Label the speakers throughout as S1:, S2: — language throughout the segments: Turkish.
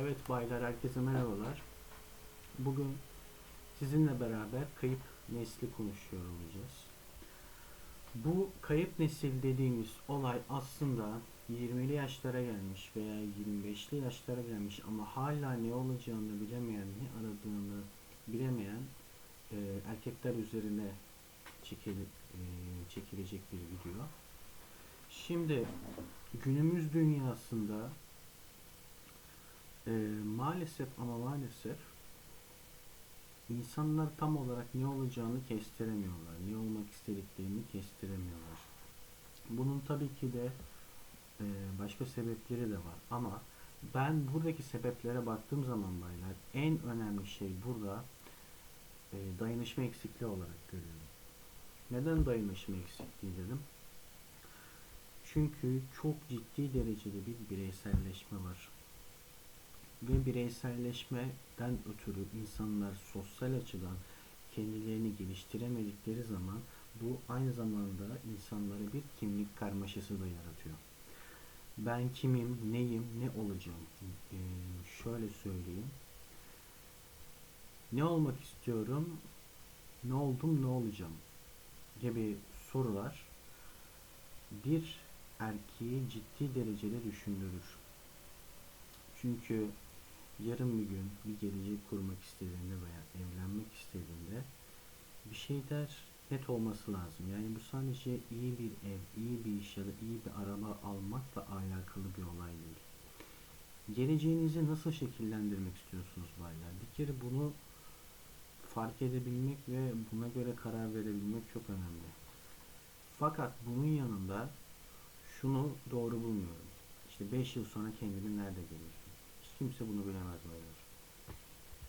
S1: Evet baylar herkese merhabalar. Bugün sizinle beraber kayıp nesli konuşuyor olacağız. Bu kayıp nesil dediğimiz olay aslında 20'li yaşlara gelmiş veya 25'li yaşlara gelmiş ama hala ne olacağını bilemeyen, ne aradığını bilemeyen e, erkekler üzerine çekili, e, çekilecek bir video. Şimdi günümüz dünyasında e, maalesef ama maalesef insanlar tam olarak ne olacağını kestiremiyorlar. Ne olmak istediklerini kestiremiyorlar. Bunun tabii ki de e, başka sebepleri de var ama ben buradaki sebeplere baktığım zaman baylar en önemli şey burada e, dayanışma eksikliği olarak görüyorum. Neden dayanışma eksikliği dedim? Çünkü çok ciddi derecede bir bireyselleşme var. Ve bireyselleşmeden ötürü insanlar sosyal açıdan kendilerini geliştiremedikleri zaman bu aynı zamanda insanlara bir kimlik karmaşası da yaratıyor. Ben kimim, neyim, ne olacağım? Ee, şöyle söyleyeyim. Ne olmak istiyorum, ne oldum, ne olacağım gibi sorular bir erkeği ciddi derecede düşündürür. Çünkü yarın bir gün bir gelecek kurmak istediğinde veya evlenmek istediğinde bir şeyler net olması lazım. Yani bu sadece iyi bir ev, iyi bir iş ya da iyi bir araba almakla alakalı bir olay değil. Geleceğinizi nasıl şekillendirmek istiyorsunuz baylar? Bir kere bunu fark edebilmek ve buna göre karar verebilmek çok önemli. Fakat bunun yanında şunu doğru bulmuyorum. İşte 5 yıl sonra kendini nerede görürsün? Kimse bunu bilemez baylar.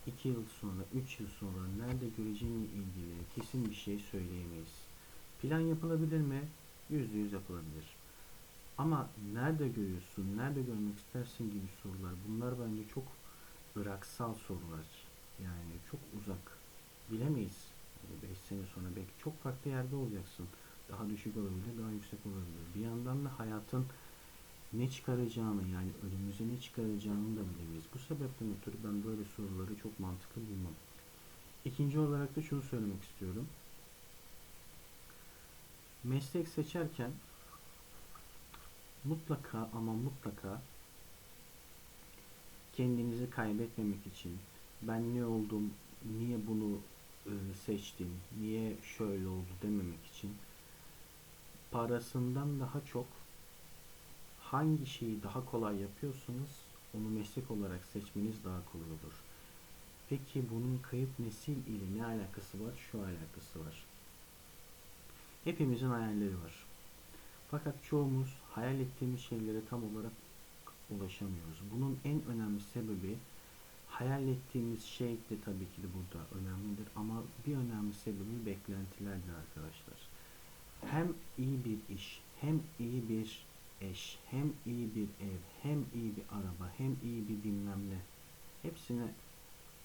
S1: 2 yıl sonra, 3 yıl sonra nerede göreceğinle ilgili kesin bir şey söyleyemeyiz. Plan yapılabilir mi? %100 yapılabilir. Ama nerede görüyorsun, nerede görmek istersin gibi sorular. Bunlar bence çok bıraksal sorular. Yani çok uzak. Bilemeyiz. 5 sene sonra belki çok farklı yerde olacaksın. Daha düşük olabilir, daha yüksek olabilir. Bir yandan da hayatın ne çıkaracağını yani önümüze ne çıkaracağını da bilemeyiz. Bu sebepten ötürü ben böyle soruları çok mantıklı bulmam. İkinci olarak da şunu söylemek istiyorum. Meslek seçerken mutlaka ama mutlaka kendinizi kaybetmemek için ben ne oldum, niye bunu e, seçtim, niye şöyle oldu dememek için parasından daha çok hangi şeyi daha kolay yapıyorsanız onu meslek olarak seçmeniz daha kolay olur. Peki bunun kayıp nesil ile ne alakası var? Şu alakası var. Hepimizin hayalleri var. Fakat çoğumuz hayal ettiğimiz şeylere tam olarak ulaşamıyoruz. Bunun en önemli sebebi hayal ettiğimiz şey de tabii ki de burada önemlidir ama bir önemli sebebi beklentilerdir arkadaşlar. Hem iyi bir iş, hem iyi bir eş, hem iyi bir ev, hem iyi bir araba, hem iyi bir bilmem ne. Hepsine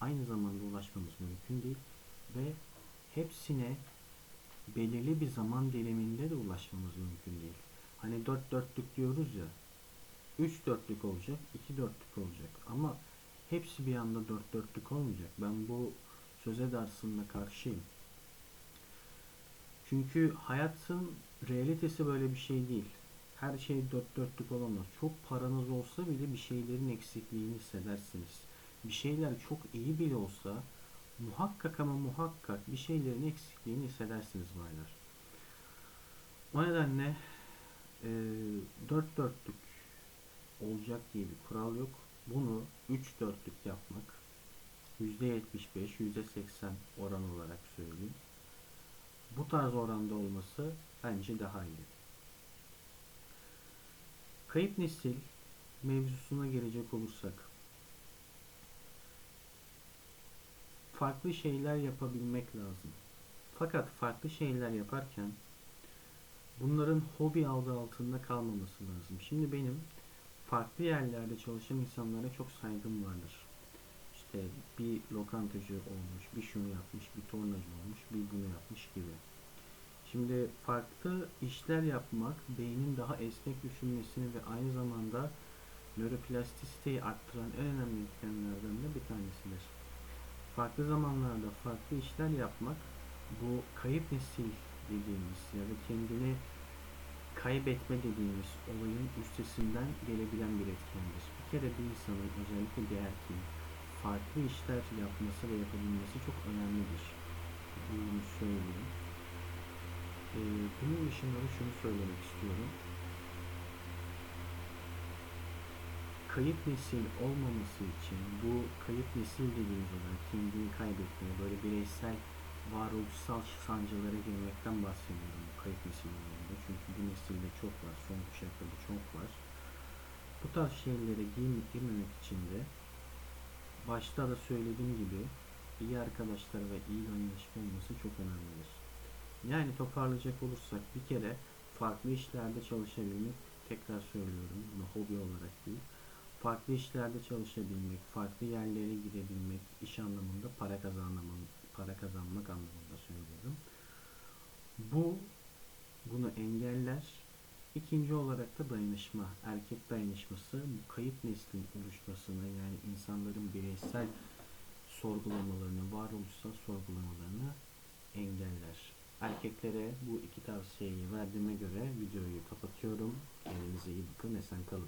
S1: aynı zamanda ulaşmamız mümkün değil ve hepsine belirli bir zaman diliminde de ulaşmamız mümkün değil. Hani dört dörtlük diyoruz ya, üç dörtlük olacak, iki dörtlük olacak ama hepsi bir anda dört dörtlük olmayacak. Ben bu söze de aslında karşıyım. Çünkü hayatın realitesi böyle bir şey değil. Her şey dört dörtlük olamaz. Çok paranız olsa bile bir şeylerin eksikliğini hissedersiniz. Bir şeyler çok iyi bile olsa muhakkak ama muhakkak bir şeylerin eksikliğini hissedersiniz baylar. O nedenle e, dört dörtlük olacak diye bir kural yok. Bunu üç dörtlük yapmak %75, %80 oran olarak söyleyeyim. Bu tarz oranda olması bence daha iyi. Kayıp nesil mevzusuna gelecek olursak farklı şeyler yapabilmek lazım. Fakat farklı şeyler yaparken bunların hobi adı altında kalmaması lazım. Şimdi benim farklı yerlerde çalışan insanlara çok saygım vardır. İşte bir lokantacı olmuş, bir şunu yapmış, bir tornacı olmuş, bir bunu yapmış gibi. Şimdi farklı işler yapmak beynin daha esnek düşünmesini ve aynı zamanda nöroplastisiteyi arttıran en önemli etkenlerden de bir tanesidir. Farklı zamanlarda farklı işler yapmak bu kayıp nesil dediğimiz ya da kendini kaybetme dediğimiz olayın üstesinden gelebilen bir etkendir. Bir kere bir insanın özellikle bir erkeğin farklı işler yapması ve yapabilmesi çok önemlidir. Bunu söyleyeyim. Ee, bunun dışında da şunu söylemek istiyorum. Kayıp nesil olmaması için bu kayıp nesil dediğimiz olan kendini kaybetmeye böyle bireysel varoluşsal sancılara girmekten bahsediyorum bu kayıp nesillerinde. Çünkü bu nesilde çok var, son kuşakta çok var. Bu tarz şeylere girme- girmemek için de başta da söylediğim gibi iyi arkadaşlar ve iyi dayanışma olması çok önemlidir. Yani toparlayacak olursak bir kere farklı işlerde çalışabilmek, tekrar söylüyorum bunu hobi olarak değil, farklı işlerde çalışabilmek, farklı yerlere girebilmek, iş anlamında para kazanmak, para kazanmak anlamında söylüyorum. Bu bunu engeller. İkinci olarak da dayanışma, erkek dayanışması bu kayıp neslin oluşmasını yani insanların bireysel sorgulamalarını, varoluşsal sorgulamalarını engeller. Erkeklere bu iki tavsiyeyi verdiğime göre videoyu kapatıyorum. Kendinize iyi bakın, esen kalın.